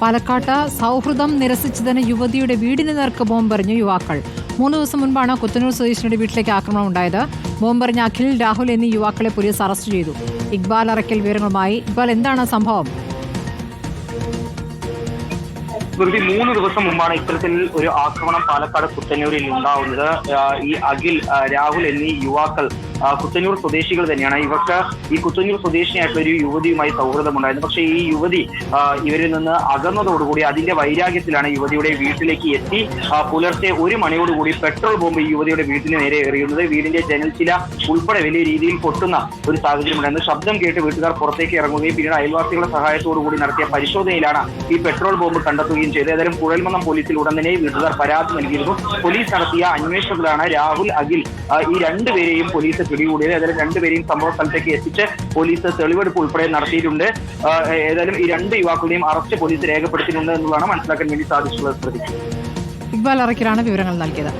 പാലക്കാട്ട് സൗഹൃദം നിരസിച്ചതിന് യുവതിയുടെ വീടിന് നേർക്ക് ബോംബെറിഞ്ഞു യുവാക്കൾ. മൂന്ന് ദിവസം മുൻപാണ് കുത്തനൂർ സ്വദേശിയുടെ വീട്ടിലേക്ക് ആക്രമണം ഉണ്ടായത്. ബോംബെറിഞ്ഞ അഖിൽ രാഹുൽ എന്നീ യുവാക്കളെ പോലീസ് അറസ്റ്റ് ചെയ്തു. ഇക്ബാൽ അറക്കൽ വിവരങ്ങളുമായി. ഇക്ബാൽ എന്താണ് സംഭവം? സ്മൃതി മൂന്ന് ദിവസം മുമ്പാണ് ഇത്തരത്തിൽ ഒരു ആക്രമണം പാലക്കാട് കുത്തന്നൂരിൽ ഉണ്ടാവുന്നത്. ഈ അഖിൽ രാഹുൽ എന്നീ യുവാക്കൾ കുത്തന്നൂർ സ്വദേശികൾ തന്നെയാണ്. ഇവർക്ക് ഈ കുത്തന്നൂർ സ്വദേശിയായിട്ടുള്ള ഒരു യുവതിയുമായി സൗഹൃദമുണ്ടായിരുന്നു. പക്ഷേ ഈ യുവതി ഇവരിൽ നിന്ന് അകന്നതോടുകൂടി അതിന്റെ വൈരാഗ്യത്തിലാണ് യുവതിയുടെ വീട്ടിലേക്ക് എത്തി. പുലർച്ചെ ഒരു മണിയോടുകൂടി പെട്രോൾ ബോംബ് ഈ യുവതിയുടെ വീട്ടിന് നേരെ എറിയുന്നത്. വീടിന്റെ ജനൽച്ചില ഉൾപ്പെടെ വലിയ രീതിയിൽ പൊട്ടുന്ന ഒരു സാഹചര്യം ഉണ്ടായിരുന്നു ശബ്ദം കേട്ട് വീട്ടുകാർ പുറത്തേക്ക് ഇറങ്ങുകയും പിന്നീട് അയൽവാസികളുടെ സഹായത്തോടുകൂടി നടത്തിയ പരിശോധനയിലാണ് ഈ പെട്രോൾ ബോംബ് കണ്ടെത്തുകയും ചെയ്തത് ഏതായാലും കുഴൽമന്നം പോലീസിൽ ഉടൻ തന്നെ വീട്ടുകാർ പരാതി നൽകിയിരുന്നു. പോലീസ് നടത്തിയ അന്വേഷണത്തിലാണ് രാഹുൽ അഖിൽ ഈ രണ്ടുപേരെയും പോലീസ് പിടികൂടിയത്. ഏതായാലും രണ്ടുപേരെയും സംഭവ സ്ഥലത്തേക്ക് എത്തിച്ച് പോലീസ് തെളിവെടുപ്പ് ഉൾപ്പെടെ നടത്തിയിട്ടുണ്ട്. ഏതായാലും ഈ രണ്ട് യുവാക്കളുടെയും അറസ്റ്റ് പോലീസ് രേഖപ്പെടുത്തിയിട്ടുണ്ട് എന്നുള്ളതാണ് മനസ്സിലാക്കാൻ വേണ്ടി സാധിച്ചിട്ടുള്ളത്. ശ്രദ്ധിച്ചു ഇക്ബാൽ അറക്കിലാണ് വിവരങ്ങൾ നൽകിയത്.